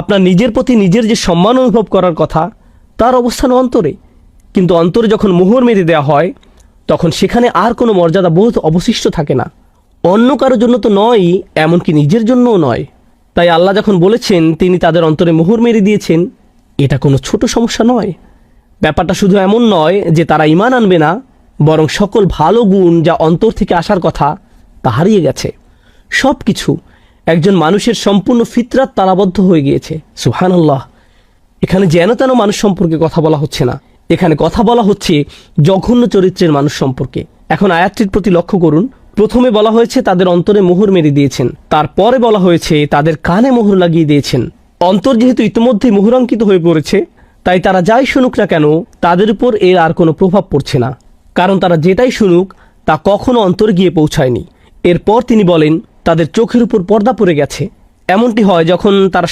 আপনার নিজের প্রতি নিজের যে সম্মান অনুভব করার কথা, তার অবস্থান অন্তরে। কিন্তু অন্তরে যখন মোহর মেরে দেওয়া হয়, তখন সেখানে আর কোনো মর্যাদা বোধ অবশিষ্ট থাকে না। অন্য কারোর জন্য তো নয়ই এমনকি নিজের জন্যও নয়। তাই আল্লাহ যখন বলেছেন, তিনি তাদের অন্তরে মোহর মেরে দিয়েছেন, এটা কোনো ছোট সমস্যা নয়। ব্যাপারটা শুধু এমন নয় যে তারা ইমান আনবে না, বরং সকল ভালো গুণ যা অন্তর থেকে আসার কথা তা হারিয়ে গেছে। সব কিছু একজন মানুষের সম্পূর্ণ ফিতরাত তালাবদ্ধ হয়ে গিয়েছে। সুহানাল্লাহ এখানে যেন তেন মানুষ সম্পর্কে কথা বলা হচ্ছে না। এখানে কথা বলা হচ্ছে জঘন্য চরিত্রের মানুষ সম্পর্কে। এখন আয়াতটির প্রতি লক্ষ্য করুন। প্রথমে বলা হয়েছে, তাদের অন্তরে মোহর মেরে দিয়েছেন। তারপরে বলা হয়েছে, তাদের কানে মোহর লাগিয়ে দিয়েছেন। অন্তর যেহেতু ইতিমধ্যেই মোহরাঙ্কিত হয়ে পড়েছে, তাই তারা যাই শুনুক না কেন, তাদের উপর এর আর কোনো প্রভাব পড়ছে না। কারণ তারা যেটাই শুনুক, তা কখনো অন্তর গিয়ে পৌঁছায়নি। এরপর তিনি বলেন তাদের চোখের উপর পর্দা পড়ে গেছে। এমনটি হয় যখন তারা